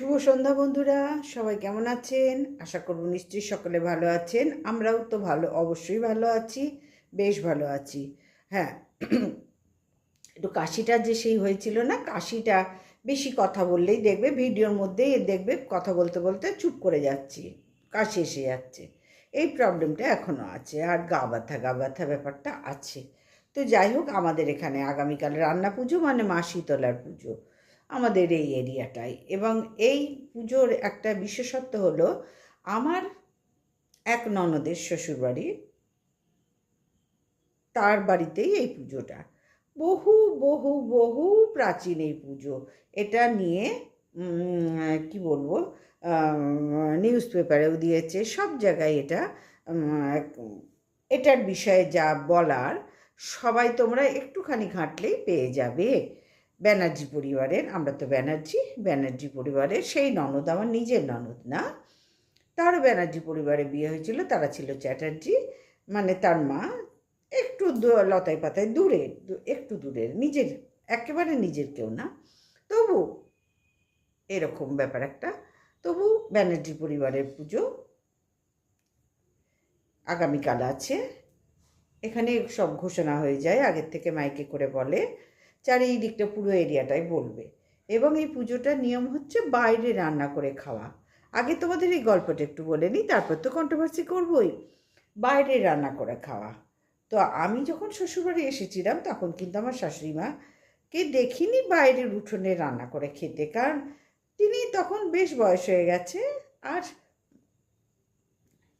শুভ সন্ধ্যা বন্ধুরা, সবাই কেমন আছেন? আশা করব নিশ্চয়ই সকলে ভালো আছেন। আমরাও তো ভালো, অবশ্যই ভালো আছি, বেশ ভালো আছি। হ্যাঁ একটু কাশিটা যে সেই হয়েছিল না, কাশিটা বেশি কথা বললেই দেখবে, ভিডিওর মধ্যেই দেখবে, কথা বলতে বলতে চুপ করে যাচ্ছি, কাশি এসে যাচ্ছে। এই প্রবলেমটা এখনও আছে, আর গা ব্যথা গা ব্যথা ব্যাপারটা আছে। তো যাই হোক, আমাদের এখানে আগামীকাল রান্না পুজো মানে মা শীতলার পুজো। আমাদের এই এরিয়াটায় এবং এই পুজোর একটা বিশেষত্ব হলো, আমার এক ননদের শ্বশুরবাড়ি, তার বাড়িতেই এই পুজোটা। বহু বহু বহু প্রাচীন এই পুজো। এটা নিয়ে কি বলব নিউজ পেপারেও দিয়েছে, সব জায়গায় এটা এটার বিষয়ে যা বলার, সবাই তোমরা একটুখানি ঘাঁটলেই পেয়ে যাবে। ব্যানার্জি পরিবারের, আমরা তো ব্যানার্জি ব্যানার্জি পরিবারের, সেই ননদ আমার নিজের ননদ না। তারও ব্যানার্জি পরিবারে বিয়ে হয়েছিল, তারা ছিল চ্যাটার্জি মানে তার মা একটু লতায় পাতায় দূরে একটু দূরের নিজের, একেবারে নিজের কেউ না। তবু এরকম ব্যাপার একটা, তবু ব্যানার্জি পরিবারের পুজো আগামীকাল আছে। এখানে সব ঘোষণা হয়ে যায়, আগের থেকে মাইকে করে বলে। চারিদিকটা পুরো এরিয়াটাই বলবে। এবং এই পুজোটার নিয়ম হচ্ছে বাইরে রান্না করে খাওয়া। আগে তোমাদের এই গল্পটা একটু বলে নিই, তারপর তো কন্ট্রোভার্সি করবই। বাইরে রান্না করে খাওয়া। তো আমি যখন শ্বশুরবাড়ি এসেছিলাম, তখন কিন্তু আমার শাশুড়ি মা কে দেখিনি বাইরের উঠোনে রান্না করে খেতে। কারণ তিনি তখন বেশ বয়স হয়ে গেছে, আর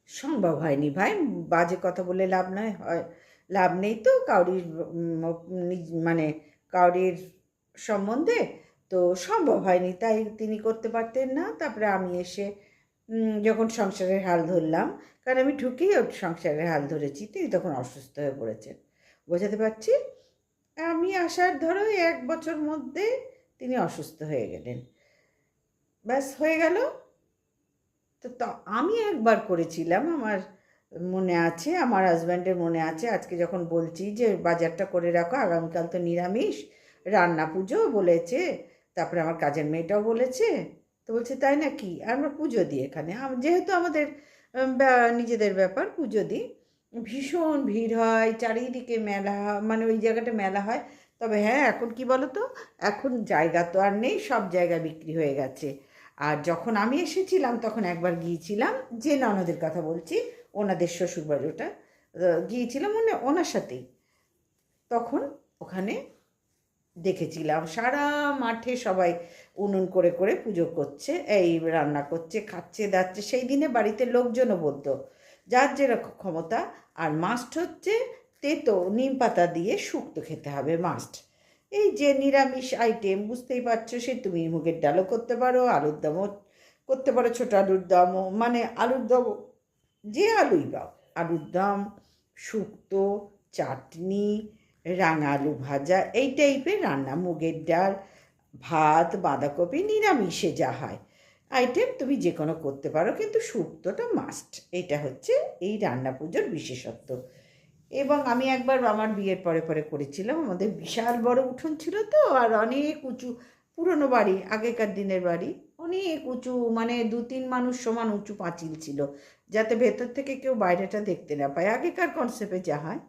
সম্ভব হয়নি। ভাই, বাজে কথা বলে লাভ নয়, হয়, লাভ নেই তো। নিজ- মানে কাউরির সম্বন্ধে, তো সম্ভব হয়নি। তাই তিনি করতে পারতেন না। তারপরে আমি এসে যখন সংসারের হাল ধরলাম, কারণ আমি ঢুকেই ওর সংসারের হাল ধরেছি, তিনি তখন অসুস্থ হয়ে পড়েছেন। বোঝাতে পারছি? আমি আসার ধরো এক বছর মধ্যে তিনি অসুস্থ হয়ে গেলেন। ব্যাস, হয়ে গেল। তো আমি একবার করেছিলাম আমার মনে আছে, আমার হাজব্যান্ডের মনে আছে, আজকে যখন বলছি যে বাজারটা করে রাখো, আগামীকাল তো নিরামিষ, রান্না পুজো বলেছে, তারপরে আমার কাজের মেয়েটাও বলেছে, তো বলছে তাই নাকি? আর আমরা পুজো দিই এখানে। যেহেতু আমাদের নিজেদের ব্যাপার পুজো দিই, ভীষণ ভিড় হয়, চারিদিকে মেলা মানে ওই জায়গাটা মেলা হয়, তবে হ্যাঁ এখন কি বলো তো এখন জায়গা তো আর নেই, সব জায়গা বিক্রি হয়ে গেছে। আর যখন আমি এসেছিলাম, তখন একবার গিয়েছিলাম, যে ননদের কথা বলছি ওনাদের শ্বশুরবাড়ি ওটা গিয়েছিলাম মানে ওনার সাথেই। তখন ওখানে দেখেছিলাম, সারা মাঠে সবাই উনুন করে করে পুজো করছে, এই রান্না করছে, খাচ্ছে, দাচ্ছে। সেই দিনে বাড়িতে লোকজনও বলতো, যার যেরকম ক্ষমতা, আর মাস্ট হচ্ছে তেতো, নিম পাতা দিয়ে শুক্তো খেতে হবে মাস্ট এই যে নিরামিষ আইটেম বুঝতেই পারছ, সে তুমি মুগের ডালও করতে পারো, আলুর দমও করতে পারো, ছোটো আলুর দমও মানে আলুর দম যে আলুই পাও আলুর দম, শুক্তো, চাটনি, রাঙা আলু ভাজা, এই টাইপের রান্না। মুগের ডাল, ভাত, বাঁধাকপি, নিরামিষে যা হয়। আইটেম তুমি যে কোনো করতে পারো, কিন্তু শুক্তোটা মাস্ট এটা হচ্ছে এই রান্না পুজোর বিশেষত্ব। এবং আমি একবার আমার বিয়ের পরে পরে করেছিলাম, আমাদের বিশাল বড় উঠোন ছিল তো, আর অনেক উঁচু, পুরনো বাড়ি, আগেকার দিনের বাড়ি। অনেক উঁচু মানে দু তিন মানুষ সমান উঁচু পাঁচিল ছিল। যাতে ভেতর থেকে কেউ বাইরেটা দেখতে না পায়। আগেকার কনসেপ্টে যা হয়,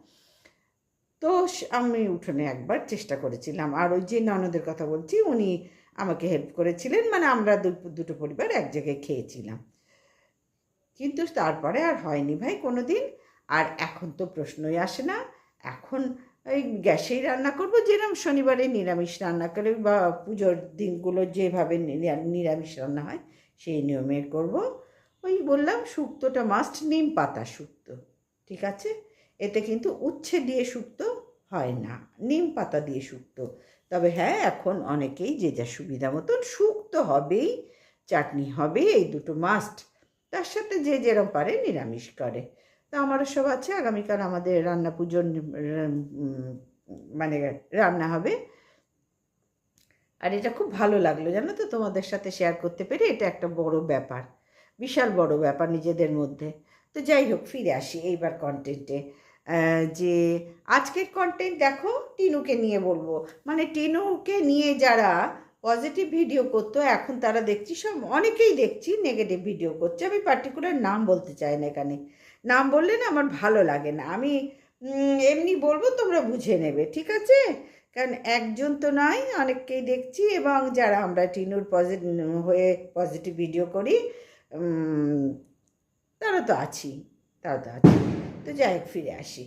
তো আমি উঠোনে একবার চেষ্টা করেছিলাম। আর ওই যে ননদের কথা বলছি, উনি আমাকে হেল্প করেছিলেন। মানে আমরা দুটো পরিবার এক জায়গায় খেয়েছিলাম। কিন্তু তারপরে আর হয়নি ভাই কোনো দিন আর এখন তো প্রশ্নই আসে না। এখন ওই গ্যাসেই রান্না করব। যেরকম শনিবারে নিরামিষ রান্না করে বা পুজোর দিনগুলো যেভাবে নিরামিষ রান্না হয়, সেই নিয়মে করব। ওই বললাম শুক্তোটা মাস্ট নিম পাতা শুক্তো, ঠিক আছে? এতে কিন্তু উচ্ছে দিয়ে শুক্তো হয় না, নিম পাতা দিয়ে শুক্তো। তবে হ্যাঁ এখন অনেকেই যে যা সুবিধা মতন শুক্তো হবেই, চাটনি হবে এই দুটো মাস্ট তার সাথে যে যেরকম পারে নিরামিষ করে। তা আমারও সব আছে, আগামীকাল আমাদের রান্না পুজোর মানে রান্না হবে। আর এটা খুব ভালো লাগল, জানো তো? তোমাদের সাথে শেয়ার করতে পেরে এটা একটা বড় ব্যাপার। বিশাল বড় ব্যাপার নিজেদের মধ্যে। তো যাই হোক ফিরে আসি এইবার কন্টেন্টে যে আজকের কন্টেন্ট দেখো টিনুকে নিয়ে বলব। মানে টিনুকে নিয়ে যারা পজিটিভ ভিডিও করতো, এখন তারা দেখছি সব, অনেকেই দেখছি নেগেটিভ ভিডিও করছে। আমি পার্টিকুলার নাম বলতে চাই না এখানে। নাম বললে না আমার ভালো লাগে না। আমি এমনি বলব তোমরা বুঝে নেবে, ঠিক আছে? কারণ একজন তো নয় অনেককেই দেখছি এবং যারা আমরা টিনুর পজিটিভ হয়ে পজিটিভ ভিডিও করি তারা তো আছি, তারা তো আছি। তো যাই হোক, ফিরে আসি।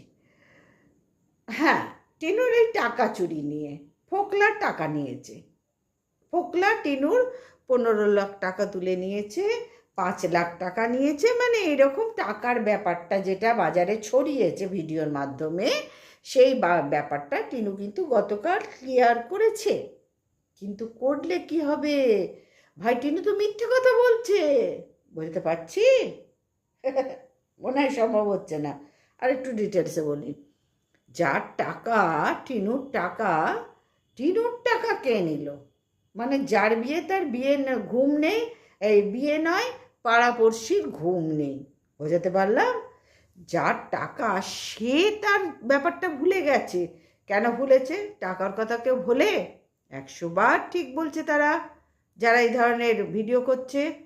হ্যাঁ টিনুর এই টাকা চুরি নিয়ে, ফোকলার টাকা নিয়েছে। ফোকলা টিনুর পনেরো লাখ টাকা তুলে নিয়েছে, পাঁচ লাখ টাকা নিয়েছে মানে এরকম টাকার ব্যাপারটা যেটা বাজারে ছড়িয়েছে ভিডিওর মাধ্যমে, সেই ব্যাপারটা টিনু কিন্তু গতকাল ক্লিয়ার করেছে। কিন্তু করলে কি হবে? ভাই, টিনু তো মিথ্যে কথা বলছে। বলতে পারছি? মনে হয় সম্ভব হচ্ছে না। আর একটু ডিটেলসে বলি। যার টাকা, টিনুর টাকা টিনুর টাকা কে নিল? মানে যার বিয়ে, তার বিয়ে ঘুম নেই, এই বিয়ে নয়, পাড়াপড়শির ঘুম নেই। বোঝাতে পারলাম? যার টাকা, সে তার ব্যাপারটা ভুলে গেছে। কেন ভুলেছে? টাকার কথা কেউ ভুলে? একশো বার ঠিক বলছে তারা। যারা এই ধরনের ভিডিও করছে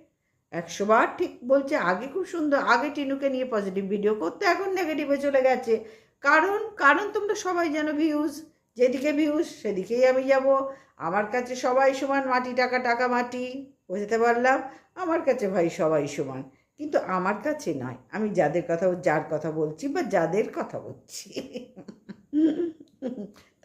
একশো বার ঠিক বলছে, আগে খুব সুন্দর, আগে টিনুকে নিয়ে পজিটিভ ভিডিও করতে, এখন নেগেটিভে চলে গেছে। কারণ কারণ তোমরা সবাই জানো ভিউজ যেদিকে ভিউজ সেদিকেই আমি যাব। আমার কাছে সবাই সমান, মাটি, টাকা টাকা, মাটি। বুঝতে পারলাম? আমার কাছে ভাই সবাই সমান। কিন্তু আমার কাছে নয়। আমি যাদের কথা, যার কথা বলছি বা যাদের কথা বলছি।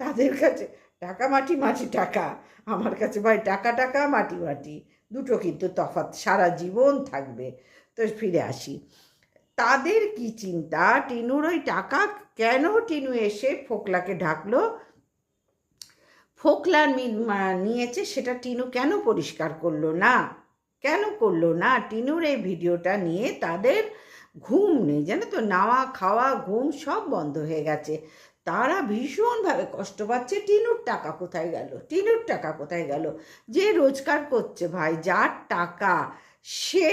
তাদের কাছে টাকা, মাটি মাটি, টাকা। আমার কাছে ভাই টাকা টাকা, মাটি মাটি। দুটো কিন্তু তফাৎ, সারা জীবন থাকবে। তো ফিরে আসি। তাদের কি চিন্তা? টিনুর ওই টাকা কেন টিনু এসে ফোকলাকে ঢাকলো? ফোকলা নিয়েছে, সেটা টিনু কেন পরিষ্কার করল না? কেন করল না? টিনুর এই ভিডিওটা নিয়ে তাদের ঘুম নেই, জানো তো? নাওয়া খাওয়া ঘুম সব বন্ধ হয়ে গেছে। তারা ভীষণভাবে কষ্ট পাচ্ছে। টিনুর টাকা কোথায় গেল? টিনুর টাকা কোথায় গেল? যে রোজগার করছে ভাই, যার টাকা সে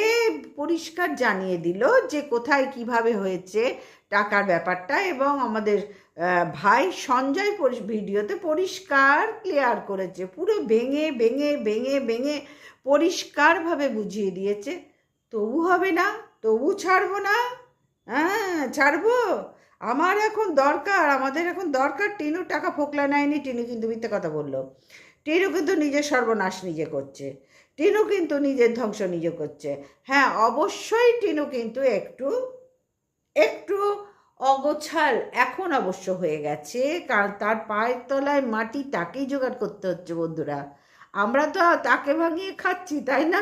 পরিষ্কার জানিয়ে দিল যে কোথায় কীভাবে হয়েছে টাকার ব্যাপারটা এবং আমাদের ভাই সঞ্জয় ভিডিওতে পরিষ্কার ক্লিয়ার করেছে। পুরো ভেঙে ভেঙে ভেঙে ভেঙে পরিষ্কারভাবে বুঝিয়ে দিয়েছে। তবু হবে না, তবু ছাড়বো না। হ্যাঁ ছাড়বো। আমার এখন দরকার, আমাদের এখন দরকার টিনু টাকা ফোকলা নেয়নি, টিনু কিন্তু মিথ্যে কথা বলল। টিনু কিন্তু নিজের সর্বনাশ নিজে করছে। টিনু কিন্তু নিজের ধ্বংস নিজে করছে। হ্যাঁ অবশ্যই টিনু কিন্তু একটু একটু অগোছাল এখন অবশ্য হয়ে গেছে, কারণ তার পায়ের তলায় মাটি তাকেই জোগাড় করতে হচ্ছে বন্ধুরা। আমরা তো তাকে ভাঙিয়ে খাচ্ছি, তাই না?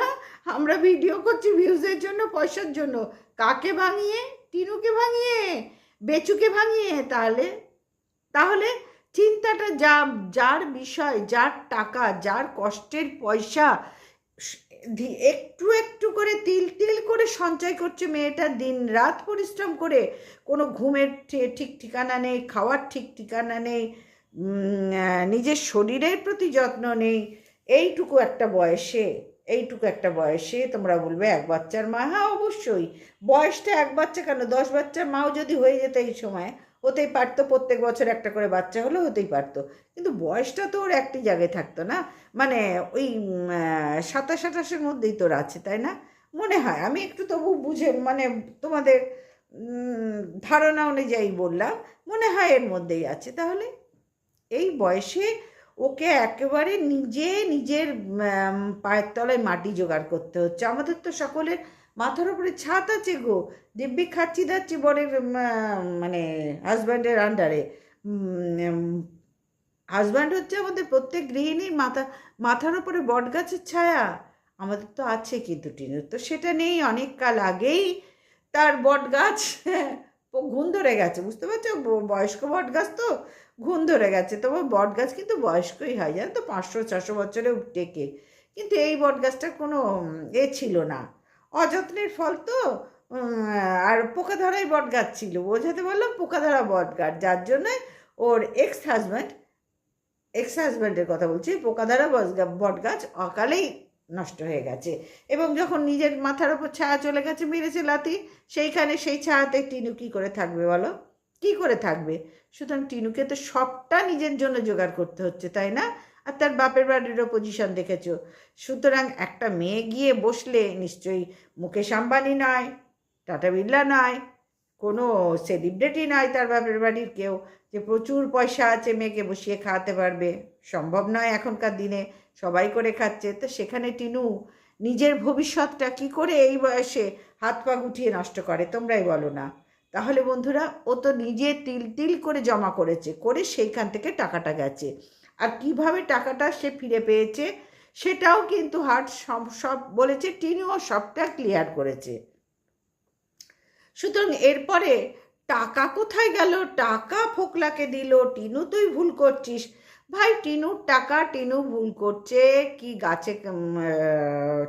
আমরা ভিডিও করছি ভিউজের জন্য, পয়সার জন্য। কাকে ভাঙিয়ে? টিনুকে ভাঙিয়ে। বেচুকে ভাঙিয়ে তাহলে তাহলে চিন্তাটা যা, যার বিষয়, যার টাকা, যার কষ্টের পয়সা একটু একটু করে তিল তিল করে সঞ্চয় করছে মেয়েটা দিন রাত পরিশ্রম করে, কোনো ঘুমের ঠিক ঠিকানা নেই, খাওয়ার ঠিক ঠিকানা নেই নিজের শরীরের প্রতি যত্ন নেই এইটুকু একটা বয়সে, এইটুকু একটা বয়সে তোমরা বলবে এক বাচ্চার মা? হ্যাঁ অবশ্যই। বয়সটা এক বাচ্চা কেন? দশ বাচ্চার মাও যদি হয়ে যেত এই সময়, হতেই পারতো, প্রত্যেক বছর একটা করে বাচ্চা হলে হতেই পারতো। কিন্তু বয়সটা তো ওর একটি জায়গায় থাকতো না। মানে ওই সাতাশ আঠাশের মধ্যেই তোর আছে, তাই না? মনে হয়, আমি একটু তবু বুঝে মানে তোমাদের ধারণা অনুযায়ী বললাম, মনে হয় এর মধ্যেই আছে। তাহলে এই বয়সে ওকে একেবারে নিজে নিজের পায়ের তলায় মাটি জোগাড় করতে হচ্ছে। আমাদের তো সকলের মাথার উপরে ছাদ আছে গো। দিব্যি খাচ্ছি দাচ্ছি বরের মানে হাজব্যান্ডের আন্ডারে হাজব্যান্ড হচ্ছে আমাদের প্রত্যেক গৃহিণীর মাথা, মাথার উপরে বট গাছের ছায়া। আমাদের তো আছে কিন্তু টিনুর। তো সেটা নেই, অনেক কাল আগেই তার বট গাছ ঘুণ ধরে গেছে। বুঝতে পারছ? বয়স্ক বট গাছ তো। ঘুণ ধরে গেছে। তবে বট গাছ কিন্তু বয়স্কই হয়, জানো তো? পাঁচশো, ছশো বছরেও টেকে কিন্তু এই বট গাছটার কোনো এ ছিল না। অযত্নের ফল তো আর পোকা ধরাই বট গাছ ছিল। বোঝাতে বললাম পোকা ধরা বট গাছ যার জন্যে ওর এক্স হাজব্যান্ড এক্স হাজব্যান্ডের কথা বলছি, পোকাধারা বট গাছ অকালেই নষ্ট হয়ে গেছে। এবং যখন নিজের মাথার ওপর ছায়া চলে গেছে, মেরেছে লাতি সেইখানে সেই ছায়াতে টিনু কী করে থাকবে বলো? কী করে থাকবে? সুতরাং টিনুকে তো সবটা নিজের জন্য জোগাড় করতে হচ্ছে, তাই না? আর তার বাপের বাড়িরও পজিশন দেখেছ। সুতরাং একটা মেয়ে গিয়ে বসলে নিশ্চয়ই মুকেশ আম্বানি নয়, টাটা বিড়লা নয়, কোনো সেলিব্রিটি নয় তার বাপের বাড়ির কেউ যে প্রচুর পয়সা আছে মেয়েকে বসিয়ে খাওয়াতে পারবে। সম্ভব নয় এখনকার দিনে সবাই করে খাচ্ছে। তো সেখানে টিনু নিজের ভবিষ্যৎটা কি করে এই বয়সে হাত পা গুটিয়ে নষ্ট করে, তোমরাই বলো না। তাহলে বন্ধুরা, ও তো নিজে তিল তিল করে জমা করেছে, করে সেইখান থেকে টাকাটা গেছে। আর কীভাবে টাকাটা সে ফিরে পেয়েছে, সেটাও কিন্তু হাট সব সব বলেছে, টিনুও সবটা ক্লিয়ার করেছে। সুতরাং এরপরে টাকা কোথায় গেল? টাকা ফোকলাকে দিল, টিনু তুই ভুল করছিস। ভাই টিনুর টাকা, টিনু ভুল করছে, কি গাছে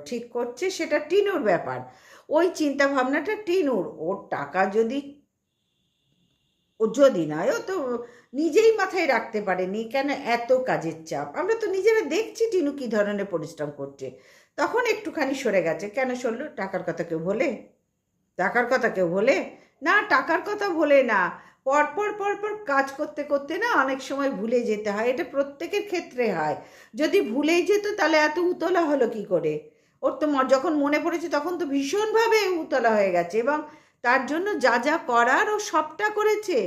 ঠিক করছে, সেটা টিনুর ব্যাপার। ওই চিন্তা ভাবনাটা টিনুর। ওর টাকা যদি, ও যদি নয় ও তো নিজেই মাথায় রাখতে পারেনি, কেন এত কাজের চাপ? আমরা তো নিজেরা দেখছি টিনু কী ধরনের পরিশ্রম করছে। তখন একটুখানি সরে গেছে, কেন সরল? টাকার কথা কেউ বলে? টাকার কথা কেউ বলে? না, টাকার কথা বলে না। পরপর পরপর কাজ করতে করতে না অনেক সময় ভুলে যেতে হয়। এটা প্রত্যেকের ক্ষেত্রে হয়। যদি ভুলেই যেত, তাহলে এত উতলা হলো কি করে? ওর তো যখন মনে পড়েছে তখন তো ভীষণভাবে উতলা হয়ে গেছে এবং তার জন্য যা যা করার ও সবটা করেছে,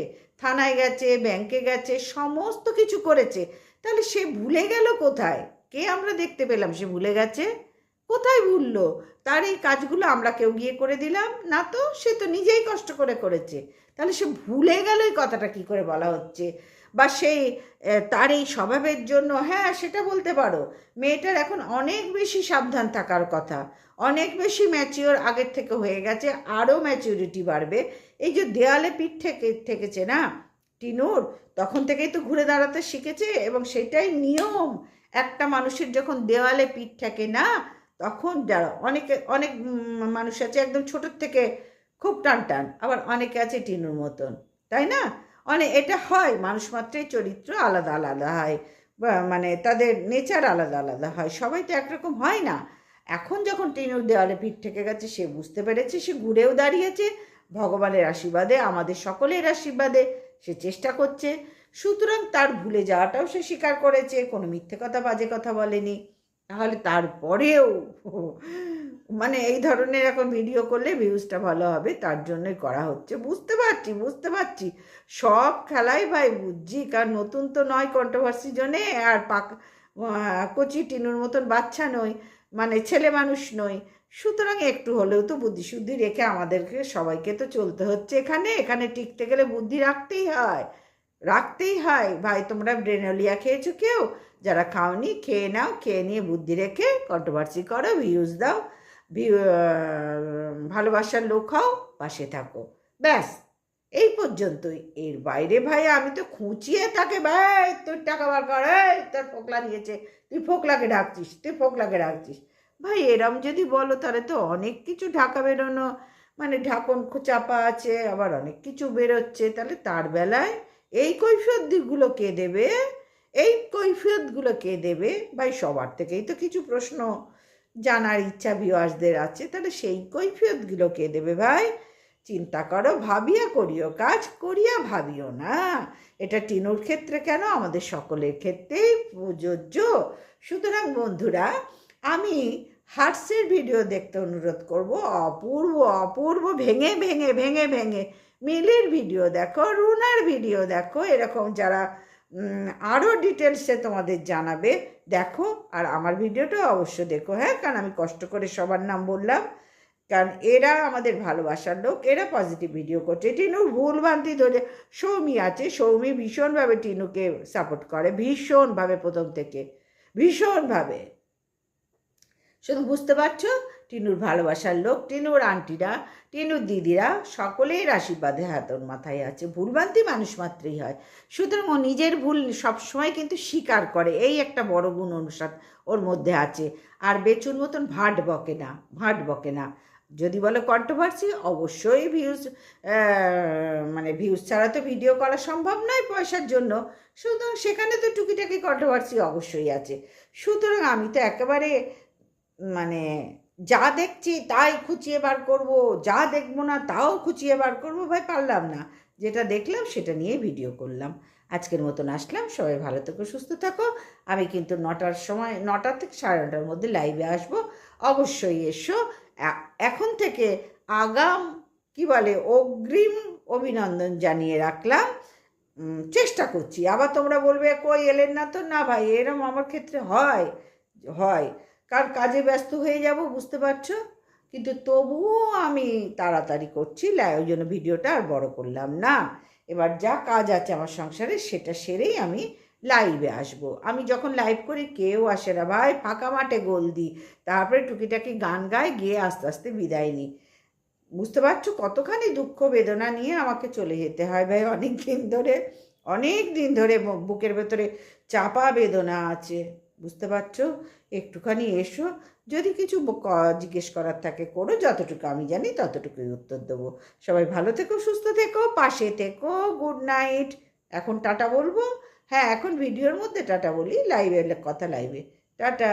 থানায় গেছে ব্যাংকে গেছে, সমস্ত কিছু করেছে, তাহলে সে ভুলে গেল কোথায়? কে আমরা দেখতে পেলাম? সে ভুলে গেছে? কোথায় ভুললো? তার এই কাজগুলো আমরা কেউ গিয়ে করে দিলাম? না তো, সে তো নিজেই কষ্ট করে করেছে। তাহলে সে ভুলে গেল এই কথাটা কি করে বলা হচ্ছে? বা সেই তার এই স্বভাবের জন্য হ্যাঁ সেটা বলতে পারো। মেয়েটার এখন অনেক বেশি সাবধান থাকার কথা। অনেক বেশি ম্যাচিওর আগের থেকে হয়ে গেছে, আরও ম্যাচিউরিটি বাড়বে। এই যে দেয়ালে পিঠ থেকে, থেকেছে না, টিনুর, তখন থেকেই তো ঘুরে দাঁড়াতে শিখেছে এবং সেটাই নিয়ম। একটা মানুষের যখন দেওয়ালে পিঠ থাকে না, তখন যারা, অনেকে, অনেক মানুষ আছে একদম ছোটোর থেকে খুব টান টান আবার অনেকে আছে টিনুর মতন, তাই না? অনেক এটা হয়, মানুষ মাত্রই চরিত্র আলাদা আলাদা হয় মানে তাদের নেচার আলাদা আলাদা হয়, সবাই তো একরকম হয় না। এখন যখন টিনুর দেওয়ালে পিঠ থেকে গেছে, সে বুঝতে পেরেছে, সে ঘুরেও দাঁড়িয়েছে, ভগবানের আশীর্বাদে, আমাদের সকলের আশীর্বাদে সে চেষ্টা করছে। সুতরাং তার ভুলে যাওয়াটাও সে স্বীকার করেছে, কোনো মিথ্যে কথা, বাজে কথা বলেনি। তাহলে তারপরেও মানে এই ধরনের এখন ভিডিও করলে ভিউজটা ভালো হবে, তার জন্যই করা হচ্ছে। বুঝতে পারছি বুঝতে পারছি। সব খেলাই ভাই বুঝছি, কারণ নতুন তো নয় কন্ট্রোভার্সি জন্যে আর পাক কচি টিনুর মতন বাচ্চা নই মানে ছেলে মানুষ নই। সুতরাং একটু হলেও তো বুদ্ধি শুদ্ধি রেখে আমাদেরকে, সবাইকে তো চলতে হচ্ছে এখানে। এখানে টিকতে গেলে বুদ্ধি রাখতেই হয় রাখতেই হয়। ভাই, তোমরা ব্রেনলিয়া খেয়েছো কেউ? যারা খাওনি, খেয়ে নাও, খেয়ে নিয়ে বুদ্ধি রেখে কন্ট্রোভার্সি করো ভিউজ দাও। ভালোবাসার লোক হও, পাশে থাকো। ব্যাস, এই পর্যন্তই। এর বাইরে ভাই, আমি তো খুঁচিয়ে তাকে, ভাই, তোর টাকা বার কর তোর ফোকলা নিয়েছে তুই ফোকলাকে ডাকছিস, তুই ফোকলাকে ডাকছিস। ভাই, এরম যদি বলো, তাহলে তো অনেক কিছু ঢাকা বেরোনো মানে ঢাকন চাপা আছে, আবার অনেক কিছু বেরোচ্ছে। তাহলে তার বেলায় এই কৈফিয়ত দিকগুলো কে দেবে? এই কৈফিয়তগুলো কে দেবে? ভাই, সবার থেকেই তো কিছু প্রশ্ন জানার ইচ্ছা ভিউয়ার্সদের আছে, তাহলে সেই কৈফিয়তগুলো কে দেবে ভাই? চিন্তা করো, ভাবিয়া করিও, কাজ করিয়া ভাবিও না। এটা টিনুর ক্ষেত্রে কেন? আমাদের সকলের ক্ষেত্রেই প্রযোজ্য। সুতরাং বন্ধুরা, আমি হার্টসের ভিডিও দেখতে অনুরোধ করব। অপূর্ব অপূর্ব, ভেঙে ভেঙে ভেঙে ভেঙে মিলের ভিডিও দেখো, রুনার ভিডিও দেখো। এরকম যারা আরও ডিটেলসে তোমাদের জানাবে দেখো, আর আমার ভিডিওটা অবশ্য দেখো হ্যাঁ? কারণ আমি কষ্ট করে সবার নাম বললাম। কারণ এরা আমাদের ভালোবাসার লোক, এরা পজিটিভ ভিডিও করছে। টিনুর ভুল ভ্রান্তি ধরে, সৌমি আছে, সৌমি ভীষণভাবে টিনুকে সাপোর্ট করে, ভীষণভাবে প্রথম থেকে, ভীষণভাবে। শুধু বুঝতে পারছ? টিনুর ভালোবাসার লোক, টিনুর আন্টিরা, টিনুর দিদিরা সকলের আশীর্বাদে হাত ওর মাথায় আছে। ভুলভ্রান্তি মানুষ মাত্রই হয়। সুতরাং ও নিজের ভুল সবসময় কিন্তু স্বীকার করে। এই একটা বড় গুণ অনুসার ওর মধ্যে আছে। আর বেচুর মতন ভাট বকে না, ভাট বকে না। যদি বলো কন্ট্রোভার্সি অবশ্যই ভিউজ মানে ভিউজ ছাড়া তো ভিডিও করা সম্ভব নয় পয়সার জন্য। সুতরাং সেখানে তো টুকিটাকি কন্ট্রোভার্সি অবশ্যই আছে। সুতরাং আমি তো একেবারে মানে যা দেখছি তাই খুঁচিয়ে বার করব, যা দেখব না তাও খুঁচিয়ে বার করব, ভাই পারলাম না। যেটা দেখলাম সেটা নিয়ে ভিডিও করলাম। আজকের মতন আসলাম, সবাই ভালো থেকো, সুস্থ থাকো। আমি কিন্তু নটার সময়, নটা থেকে সাড়ে নটার মধ্যে লাইভে আসব। অবশ্যই এসো। এখন থেকে আগাম, কি বলে, অগ্রিম অভিনন্দন জানিয়ে রাখলাম। চেষ্টা করছি। আবার তোমরা বলবে, কই এলেন না তো? না ভাই, এরম আমার ক্ষেত্রে হয় হয়। কার কাজে ব্যস্ত হয়ে যাব, বুঝতে পারছ? কিন্তু তবুও আমি তাড়াতাড়ি করছি ওই জন্য ভিডিওটা আর বড় করলাম না। এবার যা কাজ আছে আমার সংসারে, সেটা সেরেই আমি লাইভে আসব। আমি যখন লাইভ করি, কেউ আসে না। ভাই, ফাঁকা মাঠে গোল দিই। তারপরে টুকিটাকি গান গায় গিয়ে আস্তে আস্তে বিদায় নিই। বুঝতে পারছ? কতখানি দুঃখ বেদনা নিয়ে আমাকে চলে যেতে হয় ভাই। অনেক দিন ধরে, অনেক দিন ধরে বুকের ভেতরে চাপা বেদনা আছে। বুঝতে পারছ? একটুখানি এসো। যদি কিছু জিজ্ঞেস করার থাকে করো, যতটুকু আমি জানি ততটুকুই উত্তর দেবো। সবাই ভালো থেকো, সুস্থ থেকো, পাশে থেকো গুড নাইট এখন টাটা বলব? হ্যাঁ এখন ভিডিওর মধ্যে টাটা বলি লাইভে কথা লাইভে টাটা।